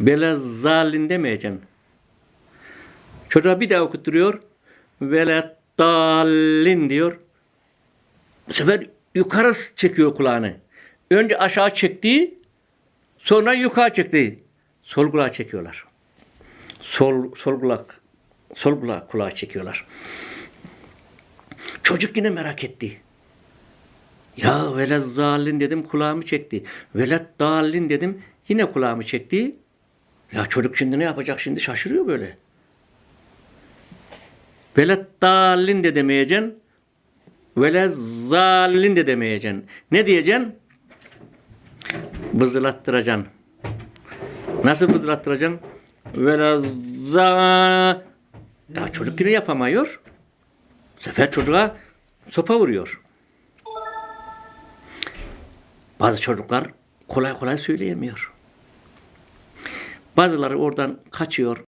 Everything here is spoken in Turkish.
Vele zalin demeyeceksin. Çocuğa bir daha okutturuyor. Vele dallin diyor. Bu sefer yukarı çekiyor kulağını. Önce aşağı çekti, sonra yukarı çekti. Sol kulağı çekiyorlar. Sol sol kulak sol kulağı, kulağı çekiyorlar. Çocuk yine merak etti. Ya velet zalin dedim kulağımı çekti. Velet dalin dedim yine kulağımı çekti. Ya çocuk şimdi ne yapacak şimdi şaşırıyor böyle. Velet dalin de demeyeceksin. Velet zalin de demeyeceksin. Ne diyeceksin? Bızılattıracaksın. Nasıl bızılattıracaksın? Velet za... Ya çocuk yine yapamıyor. Bu sefer çocuğa sopa vuruyor. Bazı çocuklar kolay kolay söyleyemiyor. Bazıları oradan kaçıyor.